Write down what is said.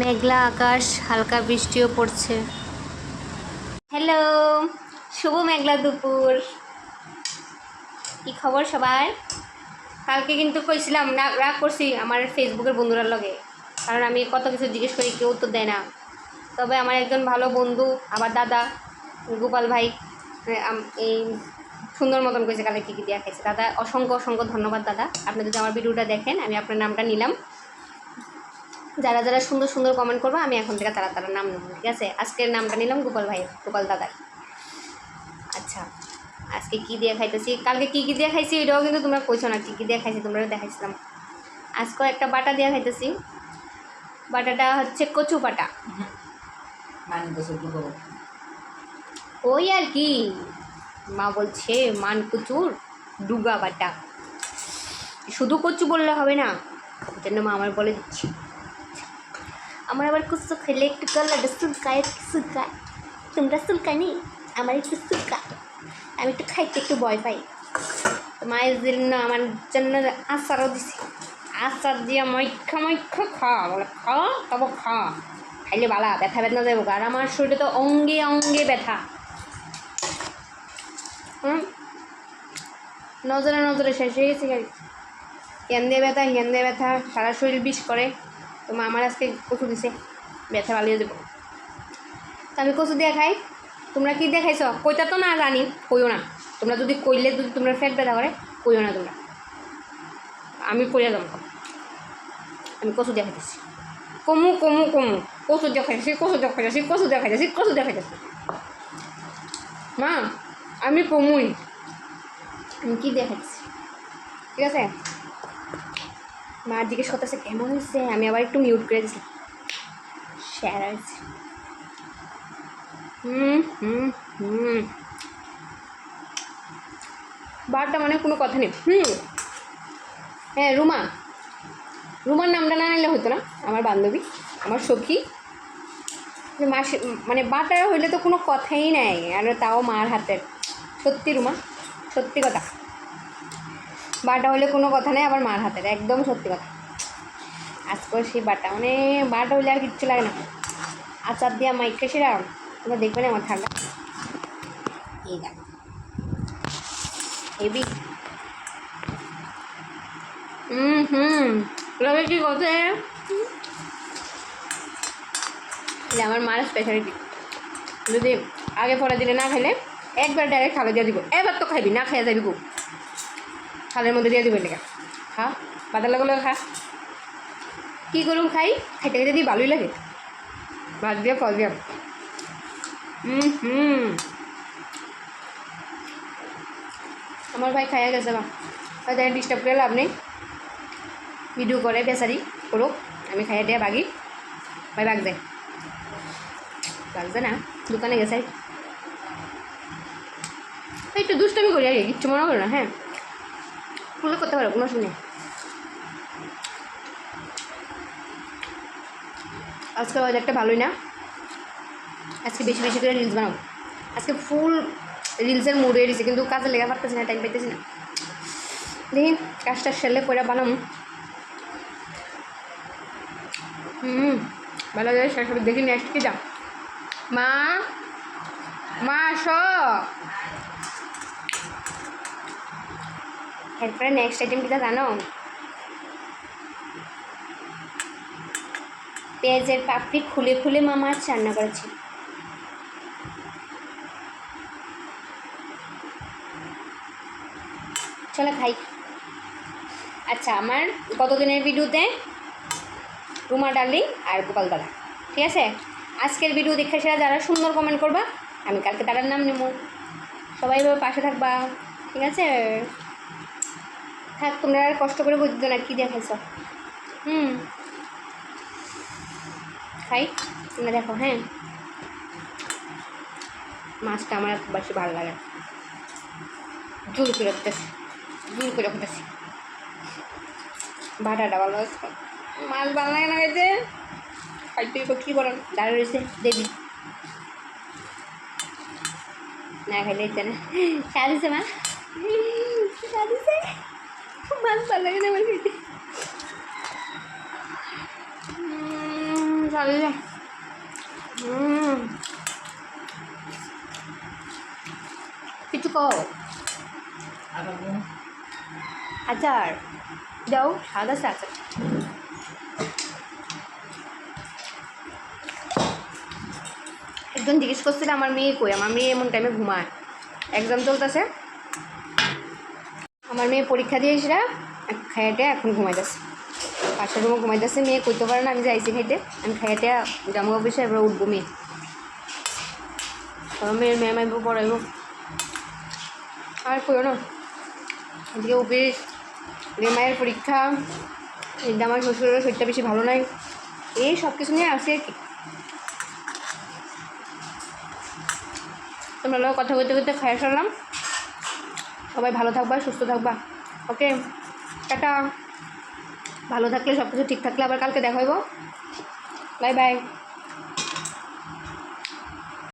মেঘলা আকাশ, হালকা বৃষ্টিও পড়ছে। হ্যালো শুভ মেঘলা দুপুর। কি খবর সবার? কালকে কিন্তু কইছিলাম, না, রাগ করছি আমার ফেসবুকের বন্ধুরার লগে। কারণ আমি কত কিছু জিজ্ঞেস করি, কেউ উত্তর দেয় না। তবে আমার একজন ভালো বন্ধু, আমার দাদা, গোপাল ভাই এই সুন্দর মতন করেছে কালকে কী কী দেওয়া খেয়েছে দাদা, অসংখ্য অসংখ্য ধন্যবাদ দাদা। আপনি যদি আমার ভিডিওটা দেখেন, আমি আপনার নামটা নিলাম। যারা যারা সুন্দর সুন্দর কমেন্ট করবে, আমি এখন থেকে তারা তারা নাম নেব, ঠিক আছে? আজকের নামটা নিলাম গোপাল ভাই, গোপাল দাদার। আচ্ছা আজকে কী দিয়ে খাইতেছি? কালকে কী কী দিয়ে খাইছি এটাও কিন্তু তোমরা কইছো না, কী কী দিয়ে খাইছি তোমরাও দেখাইছিলাম। আজকেও একটা বাটা দিয়ে খাইতেছি। বাটাটা হচ্ছে কচু বাটা। ওই আর কি। মা বলছে, মান কচুর, ডুগা বাটা। শুধু কচু বললে হবে না জন্য মা আমার বলে দিচ্ছি। আমার আবার কুচু খেলে একটু গলাটা চুলকায় একটু চুলকায় তোমরা চুলকানি আমার একটু চুলকায় আমি একটু খাইতে একটু ভয় পাই। মায়ের জন্য আমার জন্য আচারও দিছি। আচার দিয়ে মৈক্ষা মৈক্ষা খা। বলে, খা, তবে খা। খাইলে বালা, ব্যথা ব্যথা যাব আর আমার শরীরে তো অঙ্গে অঙ্গে ব্যথা। হুম? নজরে নজরে শেষ হয়ে গেছে গাড়ি হেন্দে ব্যথা হেন্দে ব্যথা, সারা শরীর বিষ করে। তো মা আমার আজকে কচু দিছে ব্যথা ভালিয়ে দেবো। তো আমি কচু দিয়ে খাই। তোমরা কি দিয়ে খাইছ? কইতা তো না জানি, কইও না। তোমরা যদি কইলে যদি তোমরা ফেট ব্যথা করে, কইও না তোমরা। আমি কইয়া যাব আমি কচু দিয়ে খাইতেছি। কমু কমু কমু। কচু দিয়ে খাইতেছি, কচু দিয়ে খাইতেছি, কচু দিয়ে খাইতেছি, কচু দিয়ে খাইতেছি। মা, আমি কমুই। আমি কি দিয়ে খাইতেছি? ঠিক আছে? মা জিজ্ঞেস করতেছে, কেমন হয়েছে? আমি আবার একটু মিউট করে দিছি। শেয়ার হুম হুম হুম। বারটা মানে কোনো কথা নেই। হুম। হ্যাঁ রুমা। রুমার নামটা না নিলে হতো না, আমার বান্ধবী, আমার সখী। মাসে মানে বাটা হইলে তো কোনো কথাই নাই, আর তাও মার হাতের। সত্যি রুমা, সত্যি কথা। বাটা হলে কোনো কথা নেই, আবার মার হাতের, একদম সত্যি কথা। আজকে সেই বাটা মানে বাটা হলে আর কিচ্ছু লাগে না। আচার দিয়া মাইকে সেরা তোমরা দেখবে না আমার ঠান্ডা। এই দেখ। হেবি। হুম হুম কি কথা এটা আমার মার স্পেশালিটি যদি আগে পরে দিলে না খাইলে একবার ডাইরেক্ট খালে দিয়ে দিব। এবার তো খাইবি, না খাইয়া যাবি গো খালের মধ্যে দিয়ে দিব এলাকা খা, বাদার লগে খা। কী করুম খাই? খাইতে খাইতে দিয়ে ভালোই লাগে। ভাত দিয়ে, ফল দিয়ে। হুম। আমার ভাই খাইয়া গেছে বা তাদের ডিস্টার্ব করে লাভ নেই। ভিডিও করে বেচারি করুক আমি খাইয়া দিয়ে, বাগি। ভাই বাগ যায়। লাগছে না? দোকানে গেছে। একটু দুষ্টামি করি আগে কিচ্ছু মনে করো না হ্যাঁ ফুলে করতে পারো, কোনো শুনে আজকে ওয়েদারটা ভালোই না। আজকে বেশি বেশি করে রিলস বানাবো। আজকে ফুল রিলসের মুড হয়ে দিছে কিন্তু কাজে লেখা পারতেছি না টাইম পাইতেছি না। দেখি কাজটা সেরলে পরে বানাম। হুম, ভালো যায় হবে দেখি নেক্সট কি যা। মা মা, আস। এরপরে নেক্সট আইটেম কিটা জানো? পেঁয়াজের পাপড়ি খুলে খুলে মামা আজ রান্না করেছে। চলো খাই। আচ্ছা আমার গতদিনের ভিডিওতে রুমা ডার্লিং আর গোপাল দাদা। ঠিক আছে? আজকের ভিডিও দেখে সেরা যারা সুন্দর কমেন্ট করবা, আমি কালকে তারার নাম নেব। সবাই এভাবে পাশে থাকবা। ঠিক আছে? থাক তোমরা আর কষ্ট করে বুঝতো না কী দেখাইছ। হুম। খাই তোমরা দেখো হ্যাঁ। মাছটা আমার খুব বেশি ভালো লাগে জোর করে উঠতেছি জোর করে উঠতেছি ভাটাটা ভালো মাছ ভালো লাগে না খাইতে খাইতে কী করেন দাঁড়িয়ে রয়েছে দেবী না খাইলে না। খা দিছে মা? মাছ ভালো লাগে না আমার উম, আল্লাহ কিছু কও আচার দাও সাদা আচার একজন জিজ্ঞেস করছিল আমার মেয়ে কই? আমার মেয়ে এমন টাইমে ঘুমায়। এক্সাম চলতেছে আমার মেয়ে পরীক্ষা দিয়ে এসে খাইয়াটে এখন ঘুমাইতেছে পাশের রুমে ঘুমাইতেছে মেয়ে কইতে পারে না, আমি যাইছি খাইতে। আমি খাইয়াটে জামু অফিসে, এবার উঠবো মেয়ে। তারপর মেয়ের মেয়ে মাইব, পড়াইব। আর কইও না, এদিকে অফিস মায়ের পরীক্ষা, এদিকে আমার শ্বশুরের শরীরটা বেশি ভালো নাই। এই সব কিছু নিয়ে আসি কি। তোমরা কথা বলতে বলতে খাইয়ে সারলাম। সবাই ভালো থাকবা, সুস্থ থাকবা। ওকে টাটা। ভালো থাকলে সব কিছু ঠিক থাকলে আবার কালকে দেখা বাই বাই